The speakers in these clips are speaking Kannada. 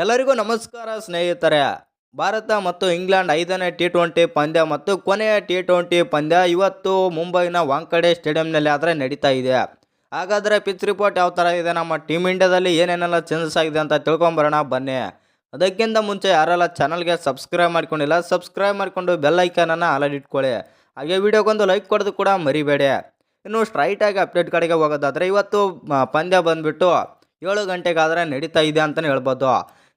ಎಲ್ಲರಿಗೂ ನಮಸ್ಕಾರ ಸ್ನೇಹಿತರೆ. ಭಾರತ ಮತ್ತು ಇಂಗ್ಲೆಂಡ್ ಐದನೇ ಟಿ ಟ್ವೆಂಟಿ ಪಂದ್ಯ ಮತ್ತು ಕೊನೆಯ ಟಿ ಟ್ವೆಂಟಿ ಪಂದ್ಯ ಇವತ್ತು ಮುಂಬೈನ ವಾಂಕಡೆ ಸ್ಟೇಡಿಯಂನಲ್ಲಿ ಆದರೆ ನಡೀತಾ ಇದೆ. ಹಾಗಾದರೆ ಪಿಚ್ ರಿಪೋರ್ಟ್ ಯಾವ ಥರ ಇದೆ? ನಮ್ಮ ಟೀಮ್ ಇಂಡಿಯಾದಲ್ಲಿ ಏನೇನೆಲ್ಲ ಚೇಂಜಸ್ ಆಗಿದೆ ಅಂತ ತಿಳ್ಕೊಂಬರೋಣ, ಬನ್ನಿ. ಅದಕ್ಕಿಂತ ಮುಂಚೆ ಯಾರೆಲ್ಲ ಚಾನಲ್ಗೆ ಸಬ್ಸ್ಕ್ರೈಬ್ ಮಾಡ್ಕೊಂಡಿಲ್ಲ ಸಬ್ಸ್ಕ್ರೈಬ್ ಮಾಡಿಕೊಂಡು ಬೆಲ್ ಐಕನನ್ನು ಆಲ್ರೆಡಿ ಇಟ್ಕೊಳ್ಳಿ. ಹಾಗೆ ವಿಡಿಯೋಗೊಂದು ಲೈಕ್ ಕೊಡೋದು ಕೂಡ ಮರಿಬೇಡಿ. ಇನ್ನು ಸ್ಟ್ರೈಟಾಗಿ ಅಪ್ಡೇಟ್ ಕಡೆಗೆ ಹೋಗೋದಾದರೆ ಇವತ್ತು ಪಂದ್ಯ ಬಂದುಬಿಟ್ಟು ಏಳು ಗಂಟೆಗಾದರೆ ನಡೀತಾ ಇದೆ ಅಂತಲೇ ಹೇಳ್ಬೋದು.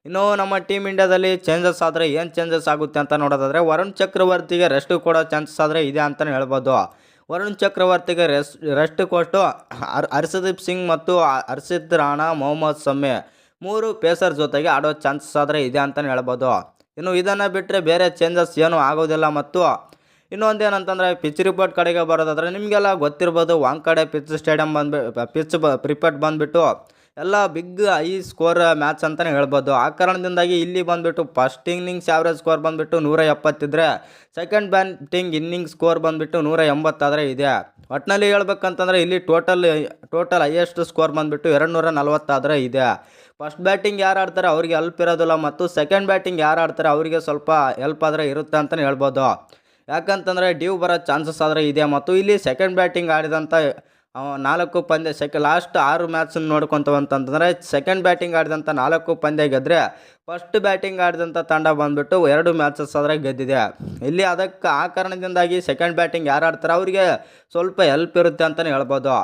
ಇನ್ನು ನಮ್ಮ ಟೀಮ್ ಇಂಡಿಯಾದಲ್ಲಿ ಚೇಂಜಸ್ ಆದರೆ ಏನು ಚೇಂಜಸ್ ಆಗುತ್ತೆ ಅಂತ ನೋಡೋದಾದರೆ ವರುಣ್ ಚಕ್ರವರ್ತಿಗೆ ರೆಸ್ಟ್ ಕೊಡೋ ಚಾನ್ಸಸ್ ಆದರೆ ಇದೆ ಅಂತಲೇ ಹೇಳ್ಬೋದು. ವರುಣ್ ಚಕ್ರವರ್ತಿಗೆ ರೆಸ್ಟ್ ರೆಸ್ಟ್ ಕೊಟ್ಟು ಹರ್, ಹರ್ಷದೀಪ್ ಸಿಂಗ್ ಮತ್ತು ಹರ್ಷಿತ್ ರಾಣಾ, ಮೊಹಮ್ಮದ್ ಸಮಿ ಮೂರು ಪೇಸರ್ ಜೊತೆಗೆ ಆಡೋ ಚಾನ್ಸಸ್ ಆದರೆ ಇದೆ ಅಂತಲೇ ಹೇಳ್ಬೋದು. ಇನ್ನು ಇದನ್ನು ಬಿಟ್ಟರೆ ಬೇರೆ ಚೇಂಜಸ್ ಏನೂ ಆಗೋದಿಲ್ಲ ಮತ್ತು ಇನ್ನೊಂದು ಏನಂತಂದರೆ ಪಿಚ್ ರಿಪೋರ್ಟ್ ಕಡೆಗೆ ಬರೋದಾದ್ರೆ ನಿಮಗೆಲ್ಲ ಗೊತ್ತಿರ್ಬೋದು ವಾಂಕಡೆ ಪಿಚ್ ಸ್ಟೇಡಿಯಂ ಬಂದ್ಬಿ ಪಿಚ್ ಬ ರಿಪೋರ್ಟ್ ಬಂದುಬಿಟ್ಟು ಎಲ್ಲ ಬಿಗ್ ಐ ಸ್ಕೋರ್ ಮ್ಯಾಚ್ ಅಂತಲೇ ಹೇಳ್ಬೋದು. ಆ ಕಾರಣದಿಂದಾಗಿ ಇಲ್ಲಿ ಬಂದುಬಿಟ್ಟು ಫಸ್ಟ್ ಇನ್ನಿಂಗ್ಸ್ ಆವ್ರೇಜ್ ಸ್ಕೋರ್ ಬಂದುಬಿಟ್ಟು ನೂರ ಎಪ್ಪತ್ತಿದ್ರೆ ಸೆಕೆಂಡ್ ಬ್ಯಾಟಿಂಗ್ ಇನ್ನಿಂಗ್ಸ್ ಸ್ಕೋರ್ ಬಂದುಬಿಟ್ಟು ನೂರ ಎಂಬತ್ತಾದರೆ ಇದೆ. ಒಟ್ಟಿನಲ್ಲಿ ಹೇಳ್ಬೇಕಂತಂದರೆ ಇಲ್ಲಿ ಟೋಟಲ್ ಟೋಟಲ್ ಹೈಯೆಸ್ಟ್ ಸ್ಕೋರ್ ಬಂದುಬಿಟ್ಟು ಎರಡು ನೂರ ನಲ್ವತ್ತಾದರೆ ಇದೆ. ಫಸ್ಟ್ ಬ್ಯಾಟಿಂಗ್ ಯಾರು ಆಡ್ತಾರೆ ಅವರಿಗೆ ಹೆಲ್ಪ್ ಇರೋದಿಲ್ಲ ಮತ್ತು ಸೆಕೆಂಡ್ ಬ್ಯಾಟಿಂಗ್ ಯಾರು ಆಡ್ತಾರೆ ಅವರಿಗೆ ಸ್ವಲ್ಪ ಹೆಲ್ಪ್ ಆದರೆ ಇರುತ್ತೆ ಅಂತಲೇ ಹೇಳ್ಬೋದು. ಯಾಕಂತಂದರೆ ಡ್ಯೂ ಬರೋ ಚಾನ್ಸಸ್ ಆದರೆ ಇದೆ ಮತ್ತು ಇಲ್ಲಿ ಸೆಕೆಂಡ್ ಬ್ಯಾಟಿಂಗ್ ಆಡಿದಂಥ ಅವ ನಾಲ್ಕು ಪಂದ್ಯ ಸೆಕೆ ಲಾಸ್ಟ್ ಆರು ಮ್ಯಾಚನ್ನು ನೋಡ್ಕೊತವ ಅಂತಂತಂದರೆ ಸೆಕೆಂಡ್ ಬ್ಯಾಟಿಂಗ್ ಆಡಿದಂಥ ನಾಲ್ಕು ಪಂದ್ಯ ಗೆದ್ದರೆ ಫಸ್ಟ್ ಬ್ಯಾಟಿಂಗ್ ಆಡಿದಂಥ ತಂಡ ಬಂದುಬಿಟ್ಟು ಎರಡು ಮ್ಯಾಚಸ್ ಆದರೆ ಗೆದ್ದಿದೆ. ಇಲ್ಲಿ ಅದಕ್ಕೆ ಆ ಕಾರಣದಿಂದಾಗಿ ಸೆಕೆಂಡ್ ಬ್ಯಾಟಿಂಗ್ ಯಾರು ಆಡ್ತಾರೆ ಅವರಿಗೆ ಸ್ವಲ್ಪ ಹೆಲ್ಪ್ ಇರುತ್ತೆ ಅಂತಲೇ ಹೇಳ್ಬೋದು.